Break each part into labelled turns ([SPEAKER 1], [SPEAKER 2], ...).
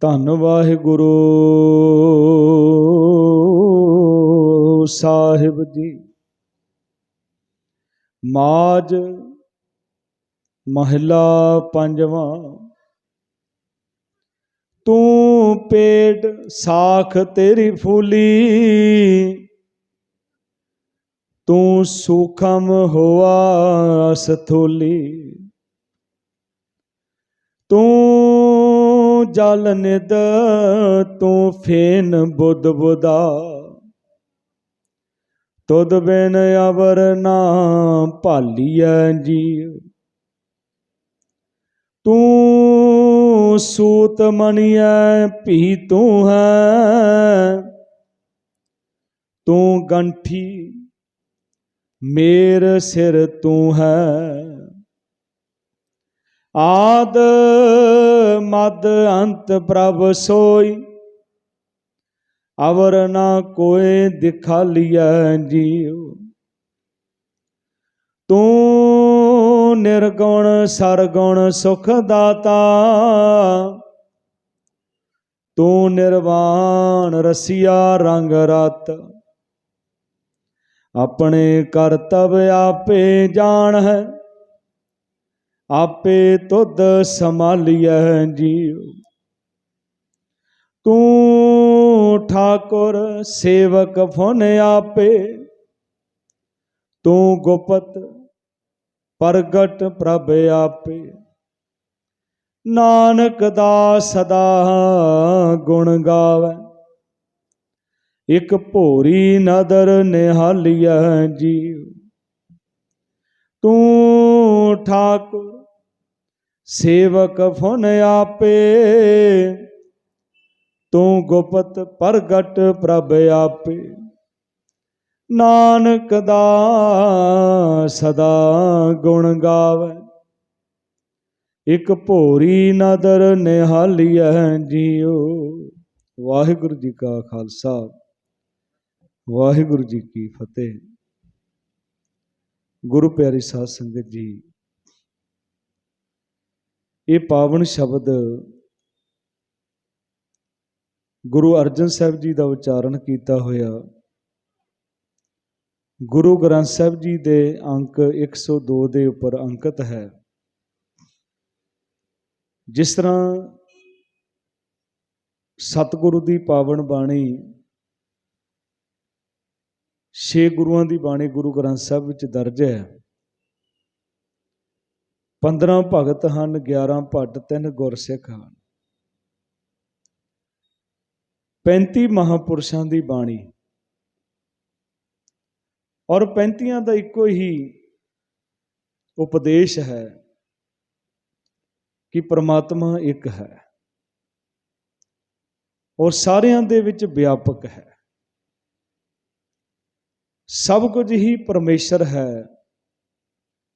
[SPEAKER 1] ਧੰਨ ਵਾਹਿਗੁਰੂ ਸਾਹਿਬ ਜੀ। ਮਾਜ ਮਹਿਲਾ ਪੰਜਵਾਂ। ਤੂੰ ਪੇਟ ਸਾਖ ਤੇਰੀ ਫੂਲੀ। ਤੂੰ ਸੁਖਮ ਹੋਆ ਸਥੂਲੀ ਤੂੰ ਜਲ ਨਿਦ ਤੂੰ ਫੇਨ ਬੁੱਧ ਬੁਦਾ। ਤੁਧ ਬਿਨ ਅਵਰ ਨਾ ਭਾਲੀਐ ਜੀ ਤੂੰ ਸੂਤ ਮਣੀਐ, ਭੀ ਤੂੰ ਹੈ। ਤੂੰ ਗੰਠੀ, ਮੇਰ ਸਿਰ ਤੂੰ ਹੈ। ਆਦ ਮਦ ਅੰਤ ਪ੍ਰਭ ਸੋਈ, ਅਵਰ ਨਾ ਕੋਏ ਦਿਖਾਲੀਐ ਜੀਉ। ਤੂੰ ਨਿਰਗੁਣ ਸਰਗੁਣ ਸੁਖ ਦਾਤਾ ਤੂੰ ਨਿਰਵਾਣ ਰਸੀਆ ਰੰਗ ਰਤ। ਆਪਣੇ ਕਰਤਵ ਆਪੇ ਜਾਣ ਹੈ ਆਪੇ ਤੁਧ ਸੰਭਾਲੀਐ ਜੀਉ ਤੂੰ ਠਾਕੁਰ ਸੇਵਕ ਫੁਨ ਆਪੇ। ਤੂੰ ਗੁਪਤ ਪ੍ਰਗਟ ਪ੍ਰਭ ਆਪੇ। ਨਾਨਕ ਦਾ ਸਦਾ ਗੁਣ ਗਾਵੇ। ਇਕ ਭੋਰੀ ਨਦਰ ਨਿਹਾਲੀਐ ਜੀਉ ਤੂੰ ਠਾਕੁਰ ਸੇਵਕ ਫੁਨ ਆਪੇ। ਤੂੰ ਗੁਪਤ ਪ੍ਰਗਟ ਪ੍ਰਭ ਆਪੇ। ਨਾਨਕ ਦਾ ਸਦਾ ਗੁਣ ਗਾਵੇ। ਇਕ ਭੋਰੀ ਨਦਰ ਨਿਹਾਲੀਐ ਜੀਉ। ਵਾਹਿਗੁਰੂ ਜੀ ਕਾ ਖਾਲਸਾ। ਵਾਹਿਗੁਰੂ ਜੀ ਕੀ ਫਤਿਹ। ਗੁਰੂ ਪਿਆਰੀ ਸਾਧ ਸੰਗਤ ਜੀ ਇਹ ਪਾਵਨ ਸ਼ਬਦ ਗੁਰੂ ਅਰਜਨ ਸਾਹਿਬ ਜੀ ਦਾ ਉਚਾਰਨ ਕੀਤਾ ਹੋਇਆ। ਗੁਰੂ ਗ੍ਰੰਥ ਸਾਹਿਬ ਜੀ ਦੇ ਅੰਕ 102 ਦੇ ਉੱਪਰ ਅੰਕਿਤ ਹੈ। ਜਿਸ ਤਰ੍ਹਾਂ ਸਤਿਗੁਰੂ ਦੀ ਪਾਵਨ ਬਾਣੀ ਛੇ ਗੁਰੂਆਂ ਦੀ ਬਾਣੀ ਗੁਰੂ ਗ੍ਰੰਥ ਸਾਹਿਬ ਵਿੱਚ ਦਰਜ ਹੈ। 15 ਭਗਤ ਹਨ 11 ਭੱਟ, ਤਿੰਨ ਗੁਰਸਿੱਖ ਹਨ। 35 ਮਹਾਪੁਰਸ਼ਾਂ ਦੀ ਬਾਣੀ। ਔਰ 35 ਦਾ ਇੱਕੋ ਹੀ ਉਪਦੇਸ਼ ਹੈ ਕਿ ਪ੍ਰਮਾਤਮਾ ਇੱਕ ਹੈ। ਔਰ ਸਾਰਿਆਂ ਦੇ ਵਿੱਚ ਵਿਆਪਕ ਹੈ। ਸਭ ਕੁਝ ਹੀ ਪਰਮੇਸ਼ਰ ਹੈ,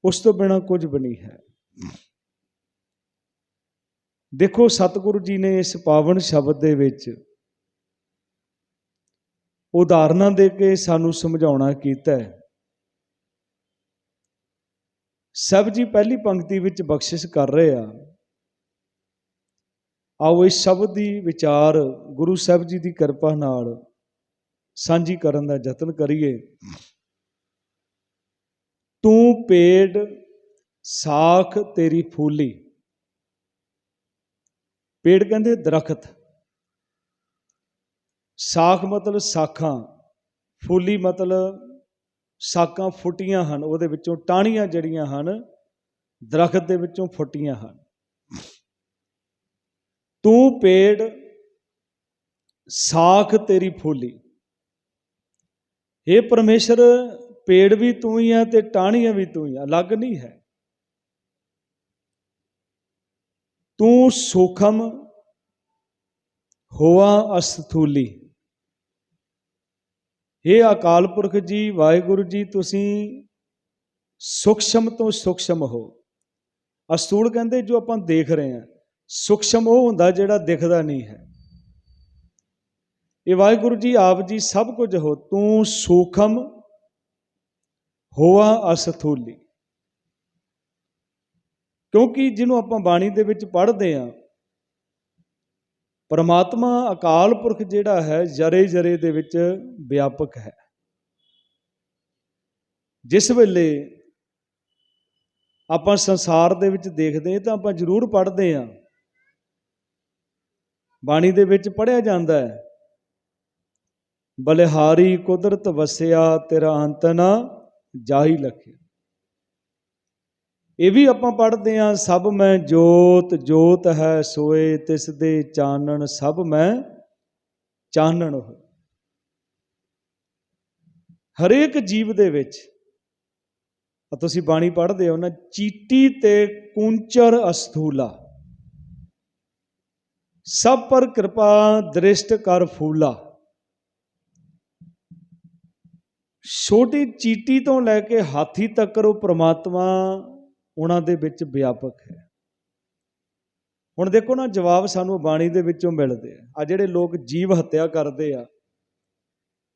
[SPEAKER 1] ਉਸ ਤੋਂ ਬਿਨਾ ਕੁਝ ਵੀ ਨਹੀਂ ਹੈ। ਦੇਖੋ, ਸਤਿਗੁਰੂ ਜੀ ਨੇ ਇਸ ਪਾਵਨ ਸ਼ਬਦ ਦੇ ਵਿੱਚ ਉਦਾਹਰਨਾਂ ਦੇ ਕੇ ਸਾਨੂੰ ਸਮਝਾਉਣਾ ਕੀਤਾ ਹੈ। ਸਭ ਜੀ ਪਹਿਲੀ ਪੰਕਤੀ ਵਿੱਚ ਬਖਸ਼ਿਸ਼ ਕਰ ਰਹੇ ਆ। ਆਓ ਇਸ ਸ਼ਬਦ ਦੀ ਵਿਚਾਰ ਗੁਰੂ ਸਾਹਿਬ ਜੀ ਦੀ ਕਿਰਪਾ ਨਾਲ ਸਾਂਝੀ ਕਰਨ ਦਾ ਯਤਨ ਕਰੀਏ। ਤੂੰ ਪੇੜ ਸਾਖ ਤੇਰੀ ਫੂਲੀ। ਪੇੜ ਕਹਿੰਦੇ ਦਰਖਤ। ਸਾਖ ਮਤਲਬ ਸਾਖਾਂ, ਫੂਲੀ ਮਤਲਬ ਸਾਕਾਂ ਫੁੱਟੀਆਂ ਹਨ, ਉਹਦੇ ਵਿੱਚੋਂ ਟਾਹਣੀਆਂ ਜਿਹੜੀਆਂ ਹਨ, ਦਰਖਤ ਦੇ ਵਿੱਚੋਂ ਫੁੱਟੀਆਂ ਹਨ। ਤੂੰ ਪੇੜ, ਸਾਖ ਤੇਰੀ ਫੂਲੀ। हे ਪਰਮੇਸ਼ਰ, ਪੇੜ ਵੀ ਤੂੰ ਹੀ ਆ ਤੇ ਟਾਹਣੀਆਂ ਵੀ ਤੂੰ ਹੀ ਆ, ਅਲੱਗ ਨਹੀਂ ਹੈ। ਤੂੰ ਸੁਖਮ ਹੋਆ ਅਸਥੂਲੀ। हे ਅਕਾਲ ਪੁਰਖ ਜੀ, ਵਾਹਿਗੁਰੂ ਜੀ, ਤੁਸੀਂ ਸੂਖਸ਼ਮ ਤੋਂ ਸੂਖਸ਼ਮ ਹੋ। ਅਸਤੂਲ ਕਹਿੰਦੇ ਜੋ ਆਪਾਂ ਦੇਖ ਰਹੇ ਹਾਂ, ਸੂਖਸ਼ਮ ਉਹ ਹੁੰਦਾ ਜਿਹੜਾ ਦਿਖਦਾ ਨਹੀਂ ਹੈ। ਇਹ ਵਾਹਿਗੁਰੂ ਜੀ, ਆਪ ਜੀ ਸਭ ਕੁਝ ਹੋ, ਤੂੰ ਸੂਖਮ ਹੋਆ ਅਸਥੂਲੀ। ਕਿਉਂਕਿ ਜਿਹਨੂੰ ਆਪਾਂ ਬਾਣੀ ਦੇ ਵਿੱਚ ਪੜ੍ਹਦੇ ਆ ਪਰਮਾਤਮਾ ਅਕਾਲ ਪੁਰਖ ਜਿਹੜਾ ਹੈ, ਜਰੇ ਜਰੇ ਦੇ ਵਿੱਚ ਵਿਆਪਕ ਹੈ। ਜਿਸ ਵੇਲੇ ਆਪਾਂ ਸੰਸਾਰ ਦੇ ਵਿੱਚ ਦੇਖਦੇ ਹਾਂ ਤਾਂ ਆਪਾਂ ਜ਼ਰੂਰ ਪੜ੍ਹਦੇ ਹਾਂ। ਬਾਣੀ ਦੇ ਵਿੱਚ ਪੜ੍ਹਿਆ ਜਾਂਦਾ ਹੈ, ਬਲਿਹਾਰੀ ਕੁਦਰਤ ਵਸਿਆ ਤੇਰਾ ਅੰਤ ਨਾ ਜਾਹੀ ਲਖਿਆ ਇਹ ਵੀ ਆਪਾਂ ਪੜ੍ਹਦੇ ਹਾਂ, ਸਭ ਮੈਂ ਜੋਤ ਜੋਤ ਹੈ ਸੋਏ, ਤਿਸ ਦੇ ਚਾਨਣ, ਸਭ ਮੈਂ ਚਾਨਣ ਹੋਏ। ਹਰੇਕ ਜੀਵ ਦੇ ਵਿੱਚ ਤੁਸੀਂ ਬਾਣੀ ਪੜ੍ਹਦੇ ਹੋ ਨਾ, ਚੀਟੀ ਤੇ ਕੁੰਚਰ ਅਸਥੂਲਾ। ਸਭ ਪਰ ਕਿਰਪਾ ਦ੍ਰਿਸ਼ਟ ਕਰ ਫੂਲਾ। ਛੋਟੀ ਚੀਟੀ ਤੋਂ ਲੈ ਕੇ ਹਾਥੀ ਤੱਕ ਉਹ ਪ੍ਰਮਾਤਮਾ ਉਹਨਾਂ ਦੇ ਵਿੱਚ ਵਿਆਪਕ ਹੈ। ਹੁਣ ਦੇਖੋ ਨਾ, ਜਵਾਬ ਸਾਨੂੰ ਬਾਣੀ ਦੇ ਵਿੱਚੋਂ ਮਿਲਦੇ ਆ। ਆ ਜਿਹੜੇ ਲੋਕ ਜੀਵ ਹੱਤਿਆ ਕਰਦੇ ਆ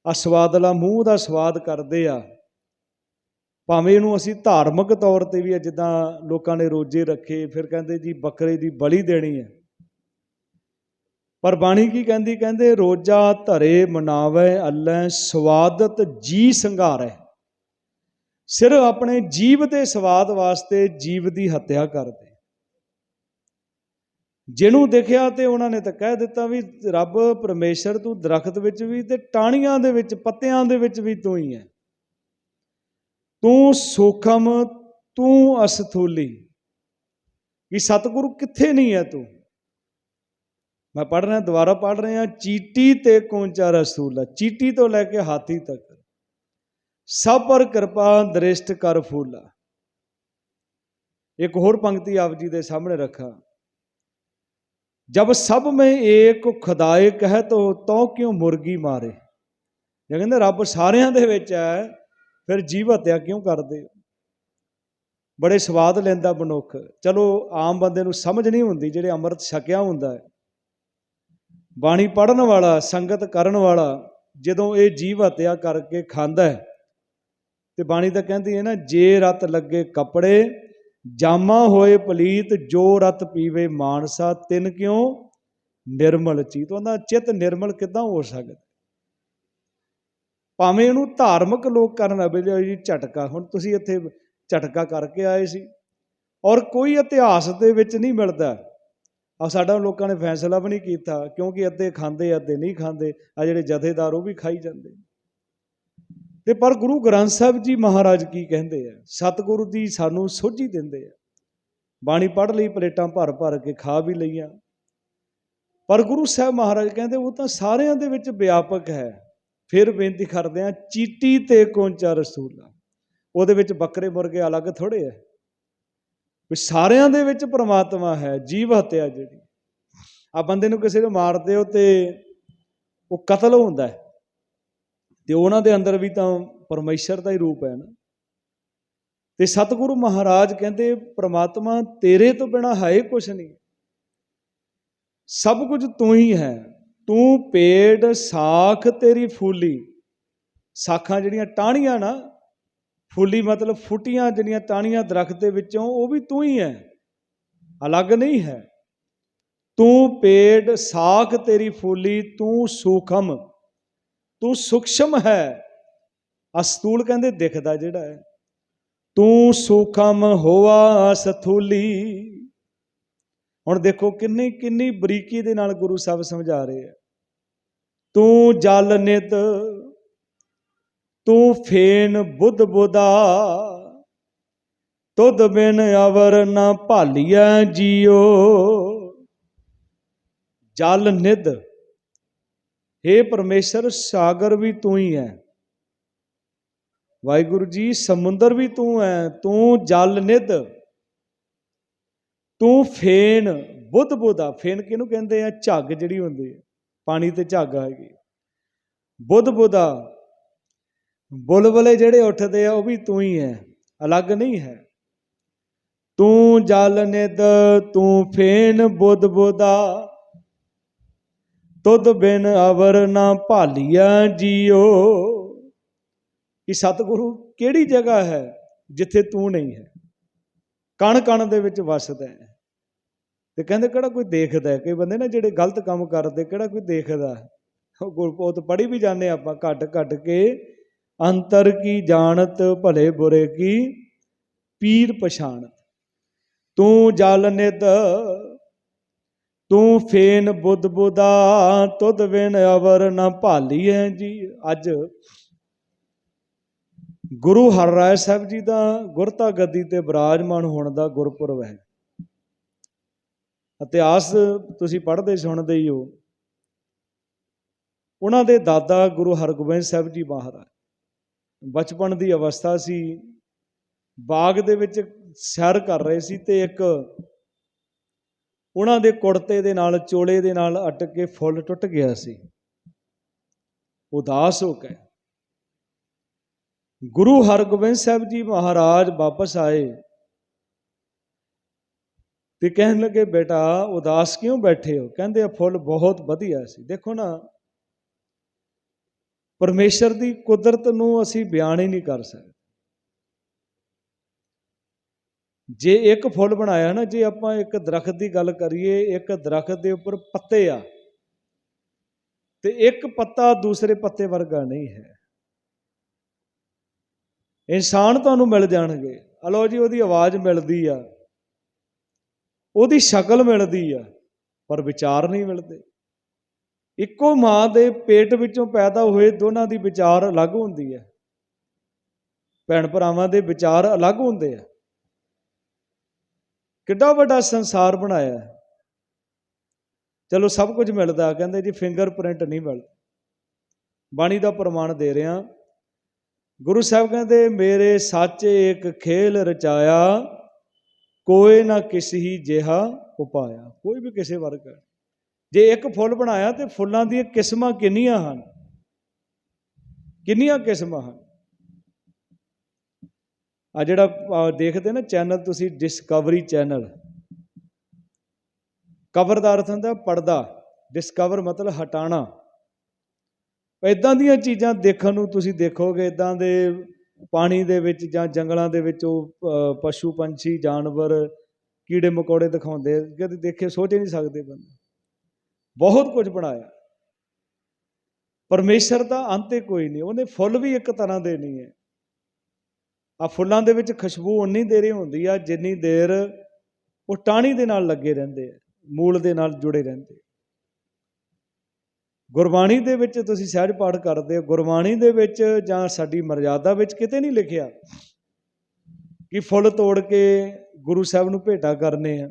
[SPEAKER 1] ਆ ਸਵਾਦਲਾ ਮੂੰਹ ਦਾ ਸਵਾਦ ਕਰਦੇ ਆ, ਭਾਵੇਂ ਇਹਨੂੰ ਅਸੀਂ ਧਾਰਮਿਕ ਤੌਰ ਤੇ ਵੀ ਆ ਜਿੱਦਾਂ ਲੋਕਾਂ ਨੇ ਰੋਜੇ ਰੱਖੇ, ਫਿਰ ਕਹਿੰਦੇ ਜੀ ਬੱਕਰੇ ਦੀ ਬਲੀ ਦੇਣੀ ਹੈ। ਪਰ ਬਾਣੀ ਕੀ ਕਹਿੰਦੀ? ਕਹਿੰਦੇ ਰੋਜਾ ਧਰੇ ਮਨਾਵੇ, ਅੱਲੇ ਸਵਾਦਤ ਜੀ ਸੰਘਾਰੈ। ਸਿਰ ਆਪਣੇ ਜੀਵ ਦੇ ਸਵਾਦ ਵਾਸਤੇ ਜੀਵ ਦੀ ਹੱਤਿਆ ਕਰਦੇ। ਜਿਹਨੂੰ ਦੇਖਿਆ ਤੇ ਉਹਨਾਂ ਨੇ ਤਾਂ ਕਹਿ ਦਿੱਤਾ ਵੀ ਰੱਬ ਪਰਮੇਸ਼ਰ ਤੂੰ ਦਰਖਤ ਵਿੱਚ ਵੀ ਤੇ ਟਾਹਣੀਆਂ ਦੇ ਵਿੱਚ, ਪੱਤਿਆਂ ਦੇ ਵਿੱਚ ਵੀ ਤੂੰ ਹੀ ਹੈ। ਤੂੰ ਸੂਖਮ, ਤੂੰ ਅਸਥੂਲੀ। ਵੀ ਸਤਿਗੁਰੂ ਕਿੱਥੇ ਨਹੀਂ ਹੈ ਤੂੰ? ਮੈਂ ਪੜ੍ਹ ਰਿਹਾ, ਦੁਬਾਰਾ ਪੜ੍ਹ ਰਿਹਾ, ਚੀਟੀ ਤੇ ਕੌਂਚਾ ਰਸੂਲਾ ਚੀਟੀ ਤੋਂ ਲੈ ਕੇ ਹਾਥੀ ਤੱਕ। ਸਭ ਪਰ ਕਿਰਪਾ ਦ੍ਰਿਸ਼ਟ ਕਰ ਫੂਲਾ। ਇੱਕ ਹੋਰ ਪੰਕਤੀ ਆਪ ਜੀ ਦੇ ਸਾਹਮਣੇ ਰੱਖਾਂ। ਜਬ ਸਭ ਮੈਂ ਏਕ ਖੁਦਾਏ ਕਹਿ ਤੋ ਤੋ ਕਿਉਂ ਮੁਰਗੀ ਮਾਰੇ? ਜੇ ਕਹਿੰਦੇ ਰੱਬ ਸਾਰਿਆਂ ਦੇ ਵਿੱਚ ਹੈ, ਫਿਰ ਜੀਵ ਹੱਤਿਆ ਕਿਉਂ ਕਰਦੇ ਹੋ? ਬੜੇ ਸਵਾਦ ਲੈਂਦਾ ਮਨੁੱਖ। ਚਲੋ, ਆਮ ਬੰਦੇ ਨੂੰ ਸਮਝ ਨਹੀਂ ਹੁੰਦੀ, ਜਿਹੜੇ ਅੰਮ੍ਰਿਤ ਛਕਿਆ ਹੁੰਦਾ ਹੈ। ਬਾਣੀ ਪੜਨ ਵਾਲਾ, ਸੰਗਤ ਕਰਨ ਵਾਲਾ, ਜਦੋਂ ਇਹ ਜੀਵ ਹੱਤਿਆ ਕਰਕੇ ਖਾਂਦਾ ਹੈ। ਤੇ ਬਾਣੀ ਤਾਂ ਕਹਿੰਦੀ ਹੈ ਨਾ, ਜੇ ਰਤ ਲੱਗੇ ਕੱਪੜੇ, ਜਾਮਾ ਹੋਏ ਪਲੀਤ, ਜੋ ਰਤ ਪੀਵੇ ਮਾਨਸਾ, ਤਿੰਨ ਕਿਉਂ? ਨਿਰਮਲ ਚੀਤ। ਉਹਦਾ ਚਿੱਤ ਨਿਰਮਲ ਕਿਦਾਂ ਹੋ ਸਕਦਾ? ਭਾਵੇਂ ਇਹਨੂੰ ਧਾਰਮਿਕ ਲੋਕ ਕਰਨ ਲੱਗੇ ਜੀ ਝਟਕਾ। ਹੁਣ ਤੁਸੀਂ ਇੱਥੇ ਝਟਕਾ ਕਰਕੇ ਆਏ ਸੀ। ਔਰ ਕੋਈ ਇਤਿਹਾਸ ਦੇ ਵਿੱਚ ਨਹੀਂ ਮਿਲਦਾ। ਆ ਸਾਡਾ ਲੋਕਾਂ ਨੇ ਫੈਸਲਾ ਵੀ ਨਹੀਂ ਕੀਤਾ, ਕਿਉਂਕਿ ਅੱਧੇ ਖਾਂਦੇ, ਅੱਧੇ ਨਹੀਂ ਖਾਂਦੇ। ਆ ਜਿਹੜੇ ਜਥੇਦਾਰ, ਉਹ ਵੀ ਖਾਈ ਜਾਂਦੇ। ਤੇ ਪਰ ਗੁਰੂ ਗ੍ਰੰਥ ਸਾਹਿਬ ਜੀ ਮਹਾਰਾਜ ਕੀ ਕਹਿੰਦੇ ਆ? ਸਤਿਗੁਰੂ ਦੀ ਸਾਨੂੰ ਸੋਝੀ ਦਿੰਦੇ ਆ। ਬਾਣੀ ਪੜ੍ਹ ਲਈ, ਪਲੇਟਾਂ ਭਰ ਭਰ ਕੇ ਖਾ ਵੀ ਲਈਆਂ। ਪਰ ਗੁਰੂ ਸਾਹਿਬ ਮਹਾਰਾਜ ਕਹਿੰਦੇ, ਉਹ ਤਾਂ ਸਾਰਿਆਂ ਦੇ ਵਿੱਚ ਵਿਆਪਕ ਹੈ। ਫਿਰ ਬੇਨਤੀ ਕਰਦੇ ਆ, ਚੀਟੀ ਤੇ ਕੋਂਚਾ ਰਸੂਲਾ। ਉਹਦੇ ਵਿੱਚ ਬੱਕਰੇ ਮੁਰਗੇ ਅਲੱਗ ਥੋੜੇ ਆ। ਵੀ ਸਾਰਿਆਂ ਦੇ ਵਿੱਚ ਪ੍ਰਮਾਤਮਾ ਹੈ, ਜੀਵ ਹਤਿਆ ਜਿਹੜੀ। ਆ ਬੰਦੇ ਨੂੰ ਕਿਸੇ ਨੂੰ ਮਾਰਦੇ ਹੋ ਤੇ ਉਹ ਕਤਲ ਹੁੰਦਾ ਹੈ। ਤੇ ਉਹਨਾਂ ਦੇ ਅੰਦਰ ਵੀ ਤਾਂ ਪਰਮੇਸ਼ਰ ਦਾ ਹੀ ਰੂਪ ਹੈ ਨਾ। ਤੇ ਸਤਿਗੁਰੂ ਮਹਾਰਾਜ ਕਹਿੰਦੇ, ਪ੍ਰਮਾਤਮਾ ਤੇਰੇ ਤੋਂ ਬਿਨਾ ਹੈ ਕੁਛ ਨਹੀਂ। ਸਭ ਕੁਝ ਤੂੰ ਹੀ ਹੈ। ਤੂੰ ਪੇੜ, ਸਾਖ, ਤੇਰੀ ਫੂਲੀ। ਸਾਖਾਂ ਜਿਹੜੀਆਂ ਟਾਹਣੀਆਂ ਨਾ, ਫੂਲੀ ਮਤਲਬ ਫੁੱਟੀਆਂ ਜਿਹੜੀਆਂ ਟਾਹਣੀਆਂ ਦਰਖਤ ਦੇ ਵਿੱਚੋਂ, ਉਹ ਵੀ ਤੂੰ ਹੀ ਹੈ। ਅਲੱਗ ਨਹੀਂ ਹੈ। ਤੂੰ ਪੇੜ, ਸਾਖ, ਤੇਰੀ ਫੂਲੀ। ਤੂੰ ਸੂਖਮ। ਤੂੰ ਸੁਖਸ਼ਮ ਹੈ। ਅਸਤੂਲ ਕਹਿੰਦੇ ਦਿਖਦਾ ਜਿਹੜਾ ਹੈ। ਤੂੰ ਸੂਖਮ ਹੋਵਾ ਸਥੂਲੀ। ਹੁਣ ਦੇਖੋ ਕਿੰਨੀ ਕਿੰਨੀ ਬਰੀਕੀ ਦੇ ਨਾਲ ਗੁਰੂ ਸਾਹਿਬ ਸਮਝਾ ਰਹੇ ਆ। ਤੂੰ ਜਲ ਨਿਤ, ਤੂੰ ਫੇਨ ਬੁੱਧ ਬੁਦਾ। ਤੁਧ ਬਿਨ ਅਵਰ ਨਾ ਭਾਲੀਐ ਜੀਓ। ਜਲ ਨਿਧ हे ਪਰਮੇਸ਼ਰ, ਸਾਗਰ ਵੀ ਤੂੰ ਹੀ ਹੈ। ਵਾਹਿਗੁਰੂ ਜੀ, ਸਮੁੰਦਰ ਵੀ ਤੂੰ ਹੈ, ਤੂੰ ਜਲ ਨਿਧ, ਤੂੰ ਫੇਨ, ਬੁੱਧ ਬੁੱਧਾ। ਫੇਨ ਕਿਹਨੂੰ ਕਹਿੰਦੇ ਆ? ਝੱਗ ਜਿਹੜੀ ਹੁੰਦੀ ਹੈ, ਪਾਣੀ ਤੇ ਝੱਗ ਹੈਗੀ। ਬੁੱਧ ਬੁੱਧਾ, ਬੁਲਬਲੇ ਜਿਹੜੇ ਉੱਠਦੇ ਆ, ਉਹ ਵੀ ਤੂੰ ਹੀ ਹੈ, ਅਲੱਗ ਨਹੀਂ ਹੈ। ਤੂੰ ਜਲ ਨਿਧ, ਤੂੰ ਫੇਨ, ਬੁੱਧ ਬੁੱਧਾ। ਤੁਧ ਬਿਨ ਅਵਰ ਨਾ ਭਾਲੀਆ ਜੀਓ। ਕਿ ਸਤਿਗੁਰੂ ਕਿਹੜੀ ਜਗ੍ਹਾ ਹੈ ਜਿੱਥੇ ਤੂੰ ਨਹੀਂ ਹੈ? ਕਣ ਕਣ ਦੇ ਵਿੱਚ ਵਸਦਾ ਹੈ। ਤੇ ਕਹਿੰਦੇ ਕਿਹੜਾ ਕੋਈ ਦੇਖਦਾ ਹੈ? ਕਈ ਬੰਦੇ ਨਾ ਜਿਹੜੇ ਗਲਤ ਕੰਮ ਕਰਦੇ, ਕਿਹੜਾ ਕੋਈ ਦੇਖਦਾ ਉਹ ਗੁਰਪੋਤ ਪੜ੍ਹੀ ਵੀ ਜਾਂਦੇ ਆਪਾਂ ਘੱਟ ਘੱਟ ਕੇ। ਅੰਤਰ ਕੀ ਜਾਣਤ ਭਲੇ ਬੁਰੇ ਕੀ? ਪੀਰ ਪਛਾਣਤ। ਤੂੰ ਜਲ ਨਿਤ ਤੂੰ ਫੇਨ ਬੁੱਧ ਬੁਦਾ, ਤੁਧ ਵਿਨ ਅਵਰ ਨਾ ਭਾਲੀਐ ਜੀ। ਅੱਜ ਗੁਰੂ ਹਰਿਰਾਏ ਸਾਹਿਬ ਜੀ ਦਾ ਗੁਰਤਾ ਗੱਦੀ ਤੇ ਬਿਰਾਜਮਾਨ ਹੋਣ ਦਾ ਗੁਰਪੁਰਬ ਹੈ। ਇਤਿਹਾਸ ਤੁਸੀਂ ਪੜ੍ਹਦੇ ਸੁਣਦੇ ਹੀ ਹੋ। ਉਹਨਾਂ ਦੇ ਦਾਦਾ ਗੁਰੂ ਹਰਗੋਬਿੰਦ ਸਾਹਿਬ ਜੀ ਮਹਾਰਾਜ, ਬਚਪਨ ਦੀ ਅਵਸਥਾ ਸੀ। ਬਾਗ ਦੇ ਵਿੱਚ ਸੈਰ ਕਰ ਰਹੇ ਸੀ ਤੇ ਇੱਕ ਉਹਨਾਂ ਦੇ ਕੁੜਤੇ ਦੇ ਨਾਲ, ਚੋਲੇ ਦੇ ਨਾਲ ਅਟਕ ਕੇ ਫੁੱਲ ਟੁੱਟ ਗਿਆ ਸੀ। ਉਦਾਸ ਹੋ ਕੇ ਗੁਰੂ ਹਰਗੋਬਿੰਦ ਸਾਹਿਬ ਜੀ ਮਹਾਰਾਜ ਵਾਪਸ ਆਏ ਤੇ ਕਹਿਣ ਲੱਗੇ, ਬੇਟਾ, ਉਦਾਸ ਕਿਉਂ ਬੈਠੇ ਹੋ? ਕਹਿੰਦੇ ਆ ਫੁੱਲ ਬਹੁਤ ਵਧੀਆ ਸੀ। ਦੇਖੋ ਨਾ, ਪਰਮੇਸ਼ਰ ਦੀ ਕੁਦਰਤ ਨੂੰ ਅਸੀਂ ਬਿਆਨ ਹੀ ਨਹੀਂ ਕਰ ਸਕਦੇ। ਜੇ ਇੱਕ ਫੁੱਲ ਬਣਾਇਆ ਨਾ, ਜੇ ਆਪਾਂ ਇੱਕ ਦਰਖਤ ਦੀ ਗੱਲ ਕਰੀਏ, ਇੱਕ ਦਰਖਤ ਦੇ ਉੱਪਰ ਪੱਤੇ ਆ, ਤੇ ਇੱਕ ਪੱਤਾ ਦੂਸਰੇ ਪੱਤੇ ਵਰਗਾ ਨਹੀਂ ਹੈ। ਇਨਸਾਨ ਤੁਹਾਨੂੰ ਮਿਲ ਜਾਣਗੇ। ਹਲੋ ਜੀ, ਉਹਦੀ ਆਵਾਜ਼ ਮਿਲਦੀ ਆ, ਉਹਦੀ ਸ਼ਕਲ ਮਿਲਦੀ ਆ, ਪਰ ਵਿਚਾਰ ਨਹੀਂ ਮਿਲਦੇ। ਇੱਕੋ ਮਾਂ ਦੇ ਪੇਟ ਵਿੱਚੋਂ ਪੈਦਾ ਹੋਏ ਦੋਨਾਂ ਦੀ ਵਿਚਾਰ ਅਲੱਗ ਹੁੰਦੀ ਹੈ। ਭੈਣ ਭਰਾਵਾਂ ਦੇ ਵਿਚਾਰ ਅਲੱਗ ਹੁੰਦੇ ਆ। ਕਿੱਡਾ ਵੱਡਾ ਸੰਸਾਰ ਬਣਾਇਆ ਹੈ। ਚਲੋ ਸਭ ਕੁਝ ਮਿਲਦਾ, ਕਹਿੰਦੇ ਜੀ ਫਿੰਗਰਪ੍ਰਿੰਟ ਨਹੀਂ ਮਿਲਦਾ। ਬਾਣੀ ਦਾ ਪ੍ਰਮਾਣ ਦੇ ਰਿਹਾ। ਗੁਰੂ ਸਾਹਿਬ ਕਹਿੰਦੇ, ਮੇਰੇ ਸਾਚੇ ਇੱਕ ਖੇਲ ਰਚਾਇਆ, ਕੋਈ ਨਾ ਕਿਸ ਜਿਹਾ ਉਪਾਇਆ। ਕੋਈ ਵੀ ਕਿਸੇ ਵਰਗ ਹੈ। ਜੇ ਇੱਕ ਫੁੱਲ ਬਣਾਇਆ ਤੇ ਫੁੱਲਾਂ ਦੀਆਂ ਕਿਸਮਾਂ ਕਿੰਨੀਆਂ ਹਨ? ਕਿੰਨੀਆਂ ਕਿਸਮਾਂ ਹਨ? ਆ ਜਿਹੜਾ ਦੇਖਦੇ ਨਾ ਚੈਨਲ, ਤੁਸੀਂ ਡਿਸਕਵਰੀ ਚੈਨਲ ਕਵਰ ਦਾ ਅਰਥ ਹੁੰਦਾ ਪਰਦਾ ਡਿਸਕਵਰ ਮਤਲਬ ਹਟਾਣਾ ਇਦਾਂ ਦੀਆਂ ਚੀਜ਼ਾਂ ਦੇਖਣ ਨੂੰ ਤੁਸੀਂ ਦੇਖੋਗੇ ਇਦਾਂ ਦੇ ਪਾਣੀ ਦੇ ਵਿੱਚ ਜਾਂ ਜੰਗਲਾਂ ਦੇ ਵਿੱਚ ਉਹ ਪਸ਼ੂ, ਪੰਛੀ, ਜਾਨਵਰ ਕੀੜੇ ਮਕੌੜੇ ਦਿਖਾਉਂਦੇ ਕਦੇ ਦੇਖੇ, ਸੋਚ ਹੀ ਨਹੀਂ ਸਕਦੇ ਬੰਦੇ। ਬਹੁਤ ਕੁਝ ਬਣਾਇਆ। ਪਰਮੇਸ਼ਰ ਦਾ ਅੰਤ ਹੀ ਕੋਈ ਨਹੀਂ, ਉਹਨੇ ਫੁੱਲ ਵੀ ਇੱਕ ਤਰ੍ਹਾਂ ਦੇ ਨਹੀਂ ਹੈ। ਆ ਫੁੱਲਾਂ ਦੇ ਵਿੱਚ ਖੁਸ਼ਬੂ ਉਨੀ ਦੇਰ ਹੀ ਹੁੰਦੀ ਆ ਜਿੰਨੀ ਦੇਰ ਉਹ ਟਾਹਣੀ ਦੇ ਨਾਲ ਲੱਗੇ ਰਹਿੰਦੇ ਆ, ਮੂਲ ਦੇ ਨਾਲ ਜੁੜੇ ਰਹਿੰਦੇ ਗੁਰਬਾਣੀ ਦੇ ਵਿੱਚ ਤੁਸੀਂ ਸਹਿਜ ਪਾਠ ਕਰਦੇ ਹੋ, ਗੁਰਬਾਣੀ ਦੇ ਵਿੱਚ ਜਾਂ ਸਾਡੀ ਮਰਜ਼ਾਦਾ ਵਿੱਚ ਕਿਤੇ ਨਹੀਂ ਲਿਖਿਆ ਕਿ ਫੁੱਲ ਤੋੜ ਕੇ ਗੁਰੂ ਸਾਹਿਬ ਨੂੰ ਭੇਟਾ ਕਰਨੇ ਆ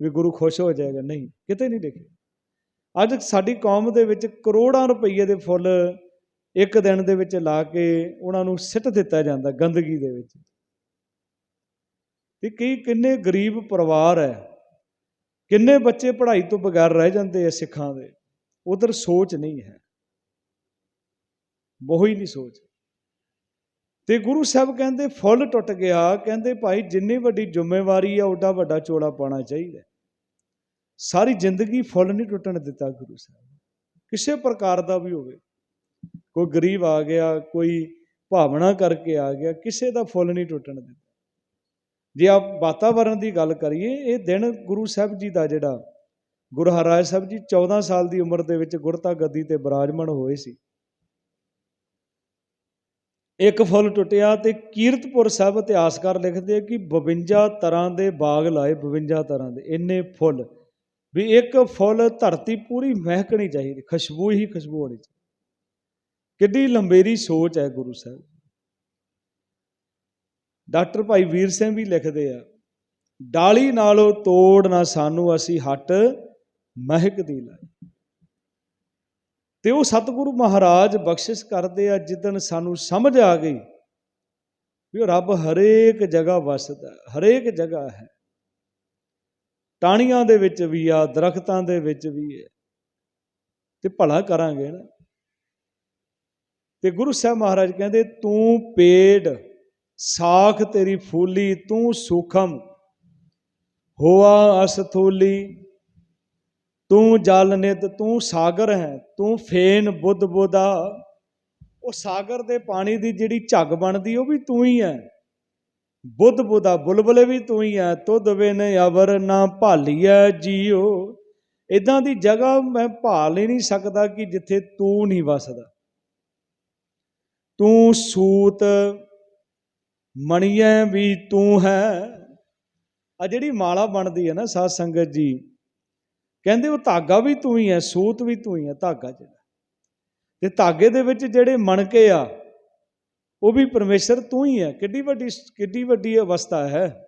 [SPEAKER 1] ਵੀ ਗੁਰੂ ਖੁਸ਼ ਹੋ ਜਾਏਗਾ। ਨਹੀਂ, ਕਿਤੇ ਨਹੀਂ ਲਿਖਿਆ। ਅੱਜ ਸਾਡੀ ਕੌਮ ਦੇ ਵਿੱਚ ਕਰੋੜਾਂ ਰੁਪਈਏ ਦੇ ਫੁੱਲ ਇੱਕ ਦਿਨ ਦੇ ਵਿੱਚ ਲਾ ਕੇ ਉਹਨਾਂ ਨੂੰ ਸਿੱਟ ਦਿੱਤਾ ਜਾਂਦਾ ਗੰਦਗੀ ਦੇ ਵਿੱਚ। ਤੇ ਕਈ ਕਿੰਨੇ ਗਰੀਬ ਪਰਿਵਾਰ ਹੈ, ਕਿੰਨੇ ਬੱਚੇ ਪੜ੍ਹਾਈ ਤੋਂ ਬਗੈਰ ਰਹਿ ਜਾਂਦੇ ਆ ਸਿੱਖਾਂ ਦੇ, ਉਧਰ ਸੋਚ ਨਹੀਂ ਹੈ। ਬਹੁ ਨਹੀਂ ਸੋਚ। ਤੇ ਗੁਰੂ ਸਾਹਿਬ ਕਹਿੰਦੇ, ਫੁੱਲ ਟੁੱਟ ਗਿਆ, ਕਹਿੰਦੇ ਭਾਈ ਜਿੰਨੀ ਵੱਡੀ ਜ਼ਿੰਮੇਵਾਰੀ ਆ, ਓਡਾ ਵੱਡਾ ਚੋਲਾ ਪਾਣਾ ਚਾਹੀਦਾ ਸਾਰੀ ਜ਼ਿੰਦਗੀ ਫੁੱਲ ਨਹੀਂ ਟੁੱਟਣ ਦਿੱਤਾ ਗੁਰੂ ਸਾਹਿਬ। ਕਿਸੇ ਪ੍ਰਕਾਰ ਦਾ ਵੀ ਹੋਵੇ। ਕੋਈ ਗਰੀਬ ਆ ਗਿਆ, ਕੋਈ ਭਾਵਨਾ ਕਰਕੇ ਆ ਗਿਆ, ਕਿਸੇ ਦਾ ਫੁੱਲ ਨਹੀਂ ਟੁੱਟਣ ਦਿੱਤਾ। ਜੇ ਆਪ ਵਾਤਾਵਰਣ ਦੀ ਗੱਲ ਕਰੀਏ, ਇਹ ਦਿਨ ਗੁਰੂ ਸਾਹਿਬ ਜੀ ਦਾ ਜਿਹੜਾ ਗੁਰੂ ਹਰਾਜ ਸਾਹਿਬ ਜੀ 14 ਸਾਲ ਦੀ ਉਮਰ ਦੇ ਵਿੱਚ ਗੁਰਤਾ ਗੱਦੀ ਤੇ ਬਿਰਾਜਮਾਨ ਹੋਏ ਸੀ। ਇੱਕ ਫੁੱਲ ਟੁੱਟਿਆ ਤੇ ਕੀਰਤਪੁਰ ਸਾਹਿਬ ਇਤਿਹਾਸਕਾਰ ਲਿਖਦੇ ਕਿ 52 ਤਰ੍ਹਾਂ ਦੇ ਬਾਗ ਲਾਏ 52 ਤਰ੍ਹਾਂ ਦੇ, ਇੰਨੇ ਫੁੱਲ। ਵੀ ਇੱਕ ਫੁੱਲ ਧਰਤੀ ਪੂਰੀ ਮਹਿਕਣੀ ਚਾਹੀਦੀ, ਖੁਸ਼ਬੂ ਹੀ ਖੁਸ਼ਬੂ ਹੋਣੀ ਚਾਹੀਦੀ। ਕਿੱਡੀ ਲੰਬੇਰੀ ਸੋਚ ਹੈ ਗੁਰੂ ਸਾਹਿਬ। ਡਾਕਟਰ ਭਾਈ ਵੀਰ ਸਿੰਘ ਵੀ ਲਿਖਦੇ ਆ, ਡਾਲੀ ਨਾਲੋਂ ਤੋੜ ਨਾ ਸਾਨੂੰ ਅਸੀਂ ਹੱਟ ਮਹਿਕਦੀ ਲਾਈ। ਤੇ ਉਹ ਸਤਿਗੁਰੂ ਮਹਾਰਾਜ ਬਖਸ਼ਿਸ਼ ਕਰਦੇ ਆ ਜਿੱਦਨ ਸਾਨੂੰ ਸਮਝ ਆ ਗਈ ਵੀ ਉਹ ਰੱਬ ਹਰੇਕ ਜਗ੍ਹਾ ਵਸਦਾ ਹਰੇਕ ਜਗ੍ਹਾ ਹੈ। ਟਾਹਣੀਆਂ ਦੇ ਵਿੱਚ ਵੀ ਆ, ਦਰਖਤਾਂ ਦੇ ਵਿੱਚ ਵੀ ਹੈ। ਤੇ ਭਲਾ ਕਰਾਂਗੇ ਨਾ। ਤੇ ਗੁਰੂ ਸਾਹਿਬ ਮਹਾਰਾਜ ਕਹਿੰਦੇ, ਤੂੰ ਪੇੜ ਸਾਖ ਤੇਰੀ ਫੂਲੀ, ਤੂੰ ਸੂਖਮ, ਹੋਆ ਅਸਥੂਲੀ ਤੂੰ ਜਲ ਨਿਤ, ਤੂੰ ਸਾਗਰ ਹੈ, ਤੂੰ ਫੇਨ ਬੁੱਧ ਬੁਦਾ। ਉਹ ਸਾਗਰ ਦੇ ਪਾਣੀ ਦੀ ਜਿਹੜੀ ਝੱਗ ਬਣਦੀ, ਉਹ ਵੀ ਤੂੰ ਹੀ ਹੈ। ਬੁੱਧ ਬੁਦਾ, ਬੁਲਬੁਲੇ ਵੀ ਤੂੰ ਹੀ ਹੈ। ਤੁਧ ਬਿਨ ਅਵਰ ਨਾ ਭਾਲੀਐ ਜੀਓ। ਇਦਾਂ ਦੀ ਜਗ੍ਹਾ ਮੈਂ ਭਾਲ ਹੀ ਨਹੀਂ ਸਕਦਾ ਕਿ ਜਿੱਥੇ ਤੂੰ ਨਹੀਂ ਵਸਦਾ। ਤੂੰ ਸੂਤ ਮਣੀਐ ਵੀ ਤੂੰ ਹੈ। ਆ ਜਿਹੜੀ ਮਾਲਾ ਬਣਦੀ ਹੈ ਨਾ ਸਾਧ ਸੰਗਤ ਜੀ, ਕਹਿੰਦੇ ਉਹ ਧਾਗਾ ਵੀ ਤੂੰ ਹੀ ਹੈ, ਸੂਤ ਵੀ ਤੂੰ ਹੀ ਹੈ, ਧਾਗਾ ਜਿਹੜਾ। ਤੇ ਧਾਗੇ ਦੇ ਵਿੱਚ ਜਿਹੜੇ ਮਣਕੇ ਆ, ਉਹ ਵੀ ਪਰਮੇਸ਼ਰ ਤੂੰ ਹੀ ਹੈ। ਕਿੱਡੀ ਵੱਡੀ ਕਿੱਡੀ ਵੱਡੀ ਅਵਸਥਾ ਹੈ।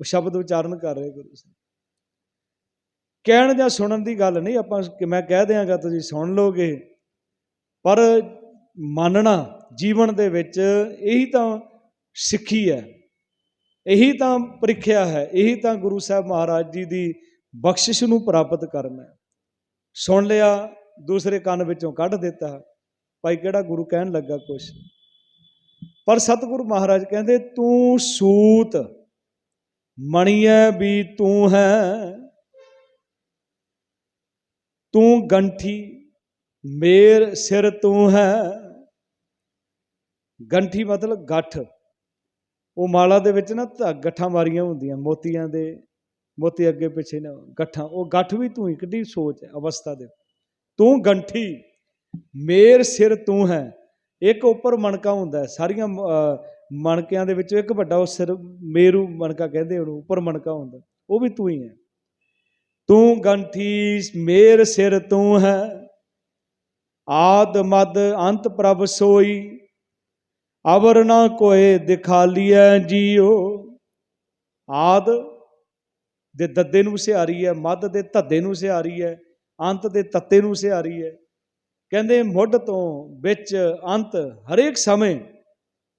[SPEAKER 1] ਸ਼ਬਦ ਉਚਾਰਨ ਕਰ ਰਹੇ ਗੁਰੂ ਸਾਹਿਬ। ਕਹਿਣ ਜਾਂ ਸੁਣਨ ਦੀ ਗੱਲ ਨਹੀਂ, ਆਪਾਂ ਕਿ ਮੈਂ ਕਹਿ ਦਿਆਂਗਾ, ਤੁਸੀਂ ਸੁਣ ਲੋਗੇ ਪਰ ਮੰਨਣਾ ਜੀਵਨ ਦੇ ਵਿੱਚ ਇਹੀ ਤਾਂ ਸਿੱਖੀ ਹੈ, ਇਹੀ ਤਾਂ ਪ੍ਰੀਖਿਆ ਹੈ, ਇਹੀ ਤਾਂ ਗੁਰੂ ਸਾਹਿਬ ਮਹਾਰਾਜ ਜੀ ਦੀ ਬਖਸ਼ਿਸ਼ ਨੂੰ ਪ੍ਰਾਪਤ ਕਰਨਾ ਹੈ। ਸੁਣ ਲਿਆ, ਦੂਸਰੇ ਕੰਨ ਵਿੱਚੋਂ ਕੱਢ ਦਿੱਤਾ, ਭਾਈ ਕਿਹੜਾ ਗੁਰੂ ਕਹਿਣ ਲੱਗਾ ਕੁਛ? ਪਰ ਸਤਿਗੁਰੂ ਮਹਾਰਾਜ ਕਹਿੰਦੇ, ਤੂੰ ਸੂਤ, ਮਣੀਐ ਵੀ ਤੂੰ ਹੈ, ਤੂੰ ਗੰਠੀ, ਮੇਰ ਸਿਰ ਤੂੰ ਹੈ। ਗੰਠੀ ਮਤਲਬ ਗੱਠ। ਉਹ ਮਾਲਾ ਦੇ ਵਿੱਚ ਨਾ ਧਾ- ਗੱਠਾਂ ਮਾਰੀਆਂ ਹੁੰਦੀਆਂ, ਮੋਤੀਆਂ ਦੇ, ਮੋਤੀ ਅੱਗੇ ਪਿੱਛੇ ਨਾ ਗੱਠਾਂ। ਉਹ ਗੱਠ ਵੀ ਤੂੰ ਹੀ ਕਿੱਡੀ ਸੋਚ ਹੈ ਅਵਸਥਾ ਦੇ। ਤੂੰ ਗੰਠੀ, ਮੇਰ ਸਿਰ ਤੂੰ ਹੈ। ਇੱਕ ਉੱਪਰ ਮਣਕਾ ਹੁੰਦਾ ਸਾਰੀਆਂ ਮਣਕਿਆਂ ਦੇ ਵਿੱਚੋਂ ਇੱਕ ਵੱਡਾ ਉਹ ਸਿਰ, ਮੇਰੂ ਮਣਕਾ ਕਹਿੰਦੇ ਉਹਨੂੰ, ਉੱਪਰ ਮਣਕਾ ਹੁੰਦਾ। ਉਹ ਵੀ ਤੂੰ ਹੀ ਹੈ। ਤੂੰ ਗੰਠੀ, ਮੇਰ ਸਿਰ ਤੂੰ ਹੈ। ਆਦ ਮਦ ਅੰਤ ਪ੍ਰਭ ਸੋਈ। ਅਵਰ ਨਾ ਕੋਏ ਦਿਖਾਲੀਐ ਜੀਓ। ਆਦ ਦੇ ਦੱਦੇ ਨੂੰ ਸਿਹਾਰੀ ਹੈ ਮੱਧ ਦੇ ਧੱਦੇ ਨੂੰ ਸਿਹਾਰੀ ਹੈ ਅੰਤ ਦੇ ਤੱਤੇ ਨੂੰ ਸਿਹਾਰੀ ਹੈ ਕਹਿੰਦੇ, ਮੁੱਢ ਤੋਂ ਵਿੱਚ ਅੰਤ ਹਰੇਕ ਸਮੇਂ